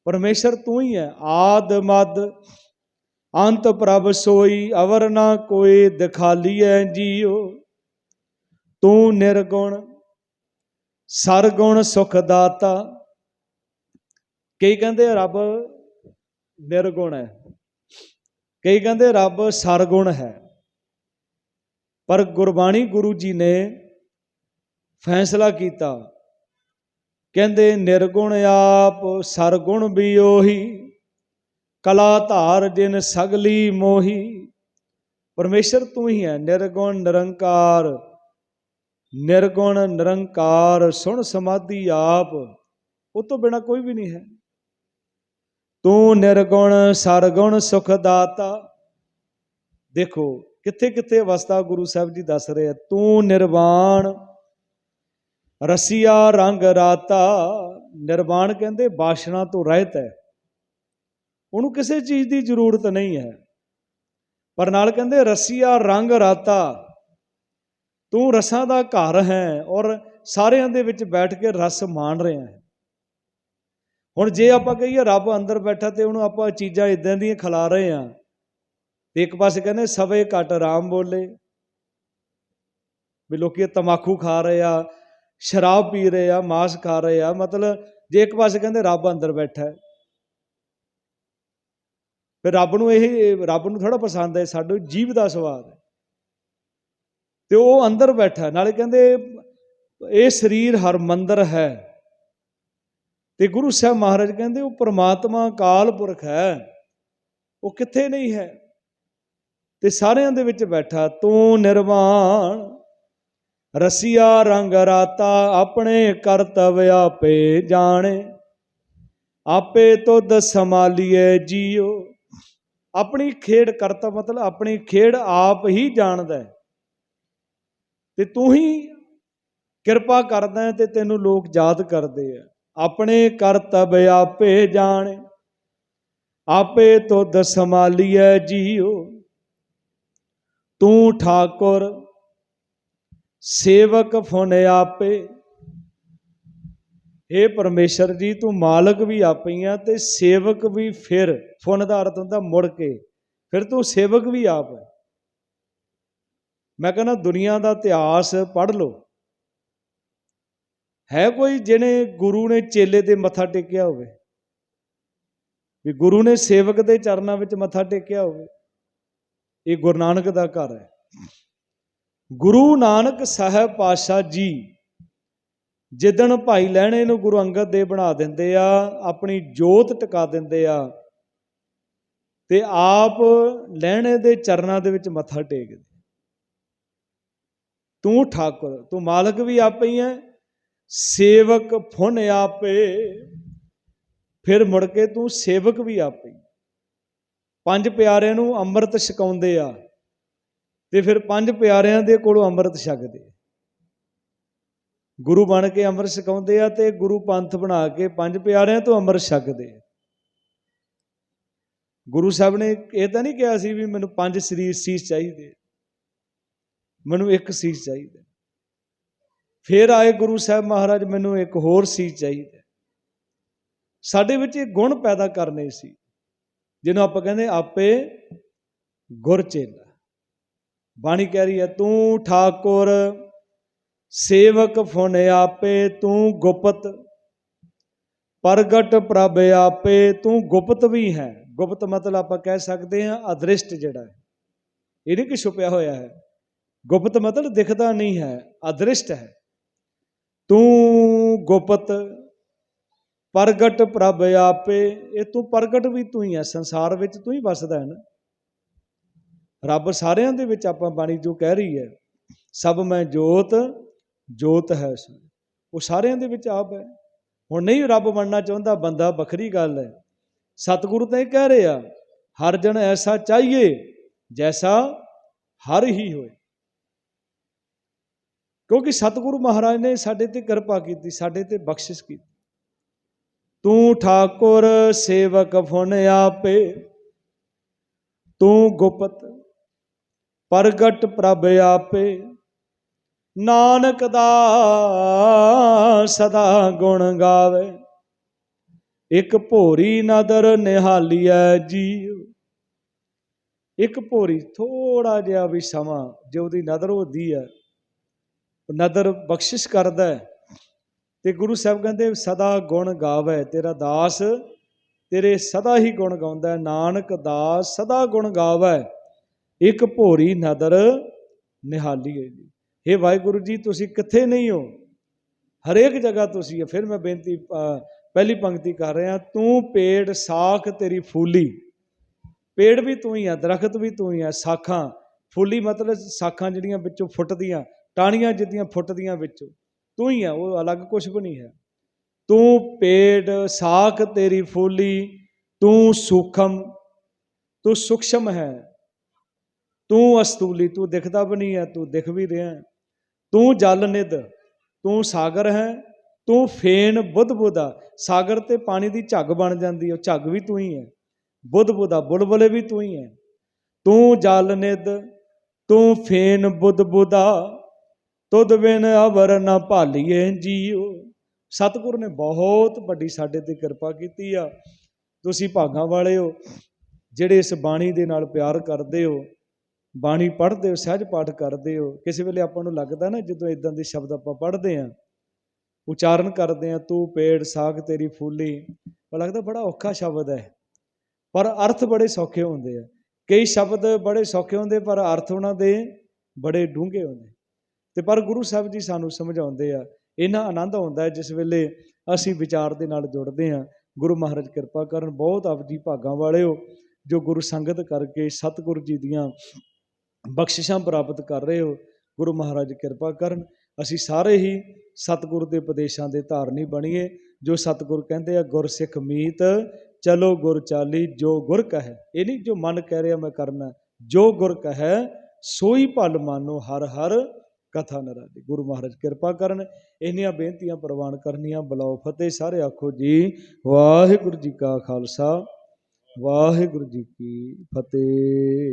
[SPEAKER 1] ਪਰਮੇਸ਼ਰ ਤੂੰ ਹੀ ਹੈ, ਆਦ ਮਦ ਅੰਤ ਪ੍ਰਭ ਸੋਈ, ਅਵਰ ਨਾ ਕੋਈ ਦਿਖਾਲੀਐ ਜੀਓ। ਤੂੰ ਨਿਰਗੁਣ, ਸਰਗੁਣ ਸੁਖ ਦਾਤਾ। ਕਈ ਕਹਿੰਦੇ ਰੱਬ ਨਿਰਗੁਣ ਹੈ। ਕਈ ਕਹਿੰਦੇ ਰੱਬ ਸਰਗੁਣ ਹੈ। ਪਰ ਗੁਰਬਾਣੀ ਗੁਰੂ ਜੀ ਨੇ ਫੈਸਲਾ ਕੀਤਾ, ਕਹਿੰਦੇ ਨਿਰਗੁਣ ਆਪ ਸਰਗੁਣ ਵੀ ਉਹੀ, ਕਲਾ ਧਾਰ ਜਿਨ ਸਗਲੀ ਮੋਹੀ। ਪਰਮੇਸ਼ਰ ਤੂੰ ਹੀ ਹੈ ਨਿਰਗੁਣ ਨਿਰੰਕਾਰ ਨਿਰਗੁਣ ਨਿਰੰਕਾਰ ਸੁਣ ਸਮਾਧੀ ਆਪ, ਉਹ ਤੋਂ ਬਿਨਾ ਕੋਈ ਵੀ ਨਹੀਂ ਹੈ। ਤੂੰ ਨਿਰਗੁਣ, ਸਰਗੁਣ ਸੁਖ ਦਾਤਾ ਦੇਖੋ ਕਿੱਥੇ ਕਿੱਥੇ ਅਵਸਥਾ ਗੁਰੂ ਸਾਹਿਬ ਜੀ ਦੱਸ ਰਹੇ ਆ, ਤੂੰ ਨਿਰਵਾਣ, ਰਸੀਆ ਰੰਗ ਰਾਤਾ। ਨਿਰਵਾਣ ਕਹਿੰਦੇ ਬਾਸ਼ਨਾ ਤੋਂ ਰਹਿਤ ਹੈ। ਉਹਨੂੰ ਕਿਸੇ ਚੀਜ਼ ਦੀ ਜ਼ਰੂਰਤ ਨਹੀਂ ਹੈ। ਪਰ ਨਾਲ ਕਹਿੰਦੇ ਰਸੀਆ ਰੰਗ ਰਾਤਾ। ਤੂੰ ਰਸਾਂ ਦਾ ਘਰ ਹੈ ਔਰ ਸਾਰਿਆਂ ਦੇ ਵਿੱਚ ਬੈਠ ਕੇ ਰਸ ਮਾਣ ਰਿਹਾ ਹੈ। ਹੁਣ ਜੇ ਆਪਾਂ ਕਹੀਏ ਰੱਬ ਅੰਦਰ ਬੈਠਾ ਤੇ ਉਹਨੂੰ ਆਪਾਂ ਚੀਜ਼ਾਂ ਇਦਾਂ ਦੀਆਂ ਖਿਲਾ ਰਹੇ ਆ ਤੇ ਇੱਕ ਪਾਸੇ ਕਹਿੰਦੇ ਸਵੇ ਘਟ ਆਰਾਮ ਬੋਲੇ, ਵੀ ਲੋਕੀ ਤਮਾਕੂ ਖਾ ਰਹੇ ਆ, ਸ਼ਰਾਬ ਪੀ ਰਹੇ ਆ, ਮਾਸ ਖਾ ਰਹੇ ਆ, ਮਤਲਬ ਜੇ ਇੱਕ ਪਾਸੇ ਕਹਿੰਦੇ ਰੱਬ ਅੰਦਰ ਬੈਠਾ ਹੈ, ਫਿਰ ਰੱਬ ਨੂੰ ਇਹ, ਰੱਬ ਨੂੰ ਥੋੜਾ ਪਸੰਦ ਹੈ, ਸਾਡੇ ਜੀਵ ਦਾ ਸਵਾਦ ਹੈ। ਤੇ ਉਹ ਅੰਦਰ ਬੈਠਾ ਨਾਲੇ ਕਹਿੰਦੇ ਇਹ ਸਰੀਰ ਹਰ ਮੰਦਰ ਹੈ। ਤੇ ਗੁਰੂ ਸਾਹਿਬ ਮਹਾਰਾਜ ਕਹਿੰਦੇ, ਉਹ ਪ੍ਰਮਾਤਮਾ ਕਾਲ ਪੁਰਖ ਹੈ, ਉਹ ਕਿੱਥੇ ਨਹੀਂ ਹੈ? ਤੇ ਸਾਰਿਆਂ ਦੇ ਵਿੱਚ ਬੈਠਾ, ਤੂੰ ਨਿਰਵਾਣ, ਰਸੀਆ ਰੰਗ ਰਾਤਾ, ਆਪਣੇ ਕਰਤਵ ਆਪੇ ਜਾਣੇ, ਆਪੇ ਤੁਧ ਸਮਾਲੀਏ ਜੀਓ। ਆਪਣੀ ਖੇਡ ਕਰਤਾ ਮਤਲਬ ਆਪਣੀ ਖੇਡ ਆਪ ਹੀ ਜਾਣਦਾ ਤੇ ਤੂੰ ਹੀ ਕਿਰਪਾ ਕਰਦਾ ਹੈ ਤੇ ਤੈਨੂੰ ਲੋਕ ਯਾਦ ਕਰਦੇ ਆ। ਆਪਣੇ ਕਰਤਬ ਆਪੇ ਜਾਣੇ, ਆਪੇ ਤੁਧ ਸਮਾਲੀਐ ਜੀਓ ਤੂੰ ਠਾਕੁਰ, ਸੇਵਕ ਫੁਨ ਆਪੇ। हे ਪਰਮੇਸ਼ਰ ਜੀ, ਤੂੰ ਮਾਲਕ ਵੀ ਆਪਈਆਂ ਤੇ ਸੇਵਕ ਵੀ ਫਿਰ, ਫੁਨ ਦਾ ਅਰਥ ਹੁੰਦਾ ਮੁੜ ਕੇ, ਫਿਰ ਤੂੰ ਸੇਵਕ ਵੀ ਆਪ ਹੈ। ਮੈਂ ਕਹਿੰਦਾ ਦੁਨੀਆ ਦਾ ਇਤਿਹਾਸ ਪੜ੍ਹ ਲਓ। ਹੈ ਕੋਈ ਜਿਹਨੇ ਗੁਰੂ ਨੇ ਚੇਲੇ ਤੇ ਮੱਥਾ ਟੇਕਿਆ ਹੋਵੇ? ਵੀ ਗੁਰੂ ਨੇ ਸੇਵਕ ਦੇ ਚਰਨਾਂ ਵਿੱਚ ਮੱਥਾ ਟੇਕਿਆ ਹੋਵੇ? ਇਹ ਗੁਰੂ ਨਾਨਕ ਦਾ ਘਰ ਹੈ। ਗੁਰੂ ਨਾਨਕ ਸਾਹਿਬ ਪਾਤਸ਼ਾਹ ਜੀ ਜਿੱਦਣ ਭਾਈ ਲੈਣੇ ਨੂੰ ਗੁਰੂ ਅੰਗਦ ਦੇਵ ਬਣਾ ਦਿੰਦੇ ਆ, ਆਪਣੀ ਜੋਤ ਟਿਕਾ ਦਿੰਦੇ ਆ, ਤੇ ਆਪ ਲੈਣੇ ਦੇ ਚਰਨਾਂ ਦੇ ਵਿੱਚ ਮੱਥਾ ਟੇਕਦੇ। ਤੂੰ ਠਾਕੁਰ, ਤੂੰ ਮਾਲਕ ਵੀ ਆਪੇ ਹੀ ਹੈ ਸੇਵਕ ਫੁਨ ਆਪੇ, ਫਿਰ ਮੁੜ ਕੇ ਤੂੰ ਸੇਵਕ ਵੀ ਆਪੇ। ਪੰਜ ਪਿਆਰਿਆਂ ਨੂੰ ਅੰਮ੍ਰਿਤ ਛਕਾਉਂਦੇ ਆ ਤੇ ਫਿਰ ਪੰਜ ਪਿਆਰਿਆਂ ਦੇ ਕੋਲੋਂ ਅੰਮ੍ਰਿਤ ਛਕਦੇ ਗੁਰੂ ਬਣ ਕੇ ਅੰਮ੍ਰਿਤ ਛਕਾਉਂਦੇ ਆ ਤੇ ਗੁਰੂ ਪੰਥ ਬਣਾ ਕੇ ਪੰਜ ਪਿਆਰਿਆਂ ਤੋਂ ਅੰਮ੍ਰਿਤ ਛਕਦੇ ਗੁਰੂ ਸਾਹਿਬ ਨੇ ਇਹ ਤਾਂ ਨਹੀਂ ਕਿਹਾ ਸੀ ਵੀ ਮੈਨੂੰ ਪੰਜ ਸਰੀਰ ਸੀਸ ਚਾਹੀਦੇ ਮੈਨੂੰ ਇੱਕ ਸੀਸ ਚਾਹੀਦਾ। ਫਿਰ ਆਏ ਗੁਰੂ ਸਾਹਿਬ ਮਹਾਰਾਜ, ਮੈਨੂੰ ਇੱਕ ਹੋਰ ਸੀ ਚਾਹੀਦਾ ਸਾਡੇ ਵਿੱਚ ਇਹ ਗੁਣ ਪੈਦਾ ਕਰਨੇ ਸੀ, ਜਿਹਨੂੰ ਆਪਾਂ ਕਹਿੰਦੇ ਆਪੇ ਗੁਰ ਚੇਲਾ। ਬਾਣੀ ਕਹਿ ਰਹੀ ਹੈ, ਤੂੰ ਠਾਕੁਰ, ਸੇਵਕ ਫੁਨ ਆਪੇ, ਤੂੰ ਗੁਪਤ, ਪ੍ਰਗਟ ਪ੍ਰਭ ਆਪੇ, ਤੂੰ ਗੁਪਤ ਵੀ ਹੈ। ਗੁਪਤ ਮਤਲਬ ਆਪਾਂ ਕਹਿ ਸਕਦੇ ਹਾਂ ਅਦ੍ਰਿਸ਼ਟ ਜਿਹੜਾ ਹੈ। ਇਹ ਨਹੀਂ ਕਿ ਛੁਪਿਆ ਹੋਇਆ ਹੈ। ਗੁਪਤ ਮਤਲਬ ਦਿਖਦਾ ਨਹੀਂ ਹੈ, ਅਦ੍ਰਿਸ਼ਟ ਹੈ। ਤੂੰ ਗੁਪਤ ਪ੍ਰਗਟ ਪ੍ਰਭ ਆਪੇ, ਇਹ ਤੂੰ ਪ੍ਰਗਟ ਵੀ ਤੂੰ ਹੀ ਹੈ ਸੰਸਾਰ ਵਿੱਚ ਤੂੰ ਹੀ ਵਸਦਾ ਹੈ ਨਾ। ਰੱਬ ਸਾਰਿਆਂ ਦੇ ਵਿੱਚ ਆਪਾਂ ਬਾਣੀ ਜੋ ਕਹਿ ਰਹੀ ਹੈ, ਸਭ ਮੈਂ ਜੋਤ ਜੋਤ ਹੈ ਉਹ ਸਾਰਿਆਂ ਦੇ ਵਿੱਚ ਆਪ ਹੈ। ਹੁਣ ਨਹੀਂ ਰੱਬ ਬਣਨਾ ਚਾਹੁੰਦਾ, ਬੰਦਾ ਵੱਖਰੀ ਗੱਲ ਹੈ। ਸਤਿਗੁਰੂ ਤਾਂ ਇਹ ਕਹਿ ਰਿਹਾ, ਹਰ ਜਨ ਐਸਾ ਚਾਹੀਏ, ਜੈਸਾ ਹਰ ਹੀ ਹੋਏ। ਕਿਉਂਕਿ ਸਤਿਗੁਰੂ ਮਹਾਰਾਜ ਨੇ ਸਾਡੇ ਤੇ ਕਿਰਪਾ ਕੀਤੀ, ਸਾਡੇ ਤੇ ਬਖਸ਼ਿਸ਼ ਕੀਤੀ। ਤੂੰ ਠਾਕੁਰ ਸੇਵਕ ਫੁਨ ਆਪੇ, ਤੂੰ ਗੁਪਤ ਪ੍ਰਗਟ ਪ੍ਰਭ ਆਪੇ। ਨਾਨਕ ਦਾ ਸਦਾ ਗੁਣ ਗਾਵੇ, ਇੱਕ ਭੋਰੀ ਨਦਰ ਨਿਹਾਲੀਐ ਜੀਵ। ਇੱਕ ਭੋਰੀ ਥੋੜਾ ਜਿਹਾ ਵੀ ਸਮਾਂ, ਜੇ ਉਹਦੀ ਨਦਰ ਹੁੰਦੀ ਹੈ ਨਦਰ ਬਖਸ਼ਿਸ਼ ਕਰਦਾ ਹੈ। ਤੇ ਗੁਰੂ ਸਾਹਿਬ ਕਹਿੰਦੇ, ਸਦਾ ਗੁਣ ਗਾਵੇ, ਤੇਰਾ ਦਾਸ ਤੇਰੇ ਸਦਾ ਹੀ ਗੁਣ ਗਾਉਂਦਾ ਨਾਨਕ ਦਾਸ ਸਦਾ ਗੁਣ ਗਾਵੇ, ਇੱਕ ਭੋਰੀ ਨਦਰ ਨਿਹਾਲੀਏ ਜੀ। ਹੇ ਵਾਹਿਗੁਰੂ ਜੀ, ਤੁਸੀਂ ਕਿੱਥੇ ਨਹੀਂ ਹੋ? ਹਰੇਕ ਜਗ੍ਹਾ ਤੁਸੀਂ ਫਿਰ ਮੈਂ ਬੇਨਤੀ ਪਹਿਲੀ ਪੰਕਤੀ ਕਰ ਰਿਹਾ, ਤੂੰ ਪੇੜ, ਸਾਖ ਤੇਰੀ ਫੂਲੀ। ਪੇੜ ਵੀ ਤੂੰ ਹੀ ਆ, ਦਰਖਤ ਵੀ ਤੂੰ ਹੀ ਆ, ਸਾਖਾਂ। ਫੂਲੀ ਮਤਲਬ ਸਾਖਾਂ ਜਿਹੜੀਆਂ ਵਿੱਚੋਂ ਫੁੱਟਦੀਆਂ। ਟਾਹਣੀਆਂ ਜਿੱਦੀਆਂ ਫੁੱਟਦੀਆਂ ਵਿੱਚੋਂ, ਤੂੰ ਹੀ ਆ, ਉਹ ਅਲੱਗ ਕੁਝ ਵੀ ਨਹੀਂ ਹੈ। ਤੂੰ ਪੇਟ ਸਾਖ ਤੇਰੀ ਫੂਲੀ, ਤੂੰ ਸੂਖਮ, ਤੂੰ ਸੂਖਸ਼ਮ ਹੈ। ਤੂੰ ਅਸਤੂਲੀ, ਤੂੰ ਦਿਖਦਾ ਵੀ ਨਹੀਂ ਹੈ, ਤੂੰ ਦਿਖ ਵੀ ਰਿਹਾ ਤੂੰ ਜਲ ਨਿਧ, ਤੂੰ ਸਾਗਰ ਹੈ, ਤੂੰ ਫੇਨ ਬੁੱਧ ਬੁੱਧਾ। ਸਾਗਰ ਤੇ ਪਾਣੀ ਦੀ ਝੱਗ ਬਣ ਜਾਂਦੀ ਹੈ, ਉਹ ਝੱਗ ਵੀ ਤੂੰ ਹੀ ਹੈ। ਬੁੱਧ ਬੁੱਧਾ, ਬੁਲਬੁਲੇ ਵੀ ਤੂੰ ਹੀ ਹੈ। ਤੂੰ ਜਲ ਨਿਧ, ਤੂੰ ਫੇਨ ਬੁੱਧ ਬੁੱਧਾ। ਤੁਧ ਬਿਨ ਅਵਰ ਨ ਭਾਲੀਏ ਜੀਓ ਸਤਿਗੁਰ ਨੇ ਬਹੁਤ ਵੱਡੀ ਸਾਡੇ ਤੇ ਕਿਰਪਾ ਕੀਤੀ ਆ। ਤੁਸੀਂ ਭਾਗਾਂ ਵਾਲੇ ਹੋ ਜਿਹੜੇ ਇਸ ਬਾਣੀ ਦੇ ਨਾਲ ਪਿਆਰ ਕਰਦੇ ਹੋ, ਬਾਣੀ ਪੜ੍ਹਦੇ ਹੋ, ਸਹਿਜ ਪਾਠ ਕਰਦੇ ਹੋ, ਕਿਸੇ ਵੇਲੇ ਆਪਾਂ ਨੂੰ ਲੱਗਦਾ ਨਾ ਜਦੋਂ ਇਦਾਂ ਦੇ ਸ਼ਬਦ ਆਪਾਂ ਪੜ੍ਹਦੇ ਆ ਉਚਾਰਨ ਕਰਦੇ ਆ ਤੂੰ, ਪੇੜ, ਸਾਗ, ਤੇਰੀ ਫੂਲੀ ਉਹ ਲੱਗਦਾ ਬੜਾ ਔਖਾ ਸ਼ਬਦ ਹੈ। ਪਰ ਅਰਥ ਬੜੇ ਸੌਖੇ ਹੁੰਦੇ ਆ। ਕਈ ਸ਼ਬਦ ਬੜੇ ਸੌਖੇ ਹੁੰਦੇ, ਪਰ ਅਰਥ ਉਹਨਾਂ ਦੇ ਬੜੇ ਡੂੰਘੇ ਹੁੰਦੇ। ਤੇ ਪਰ ਗੁਰੂ ਸਾਹਿਬ ਜੀ ਸਾਨੂੰ ਸਮਝਾਉਂਦੇ ਆ ਇਹਨਾਂ ਆਨੰਦ ਆਉਂਦਾ ਹੈ ਜਿਸ ਵੇਲੇ ਅਸੀਂ ਵਿਚਾਰ ਦੇ ਨਾਲ ਜੁੜਦੇ ਆ ਗੁਰੂ ਮਹਾਰਾਜ ਕਿਰਪਾ ਕਰਨ, ਬਹੁਤ ਆਪਦੀ ਭਾਗਾਂ ਵਾਲੇ ਹੋ ਜੋ ਗੁਰੂ ਸੰਗਤ ਕਰਕੇ ਸਤਿਗੁਰੂ ਜੀ ਦੀਆਂ ਬਖਸ਼ਿਸ਼ਾਂ ਪ੍ਰਾਪਤ ਕਰ ਰਹੇ ਹੋ, ਗੁਰੂ ਮਹਾਰਾਜ ਕਿਰਪਾ ਕਰਨ, ਅਸੀਂ ਸਾਰੇ ਹੀ ਸਤਿਗੁਰ ਦੇ ਉਪਦੇਸ਼ਾਂ ਦੇ ਧਾਰਨੀ ਬਣੀਏ, ਜੋ ਸਤਿਗੁਰ ਕਹਿੰਦੇ ਆ, ਗੁਰ ਸਿੱਖ ਮੀਤ, ਚਲੋ ਗੁਰ ਚਾਲੀ, ਜੋ ਗੁਰ ਕਹੈ। ਇਹ ਨਹੀਂ ਜੋ ਮਨ ਕਹਿ ਰਿਹਾ, ਮੈਂ ਕਰਨਾ। ਜੋ ਗੁਰ ਕਹੈ, ਸੋਈ ਭਲ ਮਾਨੋ ਹਰ ਹਰ ਕਥਾ ਨਰਾਦੀ ਗੁਰੂ ਮਹਾਰਾਜ ਕਿਰਪਾ ਕਰਨ, ਇੰਨੀਆਂ ਬੇਨਤੀਆਂ ਪ੍ਰਵਾਨ ਕਰਨੀਆਂ। ਬੁਲਾਓ ਫਤਿਹ, ਸਾਰੇ ਆਖੋ ਜੀ, ਵਾਹਿਗੁਰੂ ਜੀ ਕਾ ਖਾਲਸਾ, ਵਾਹਿਗੁਰੂ ਜੀ ਕੀ ਫਤਿਹ।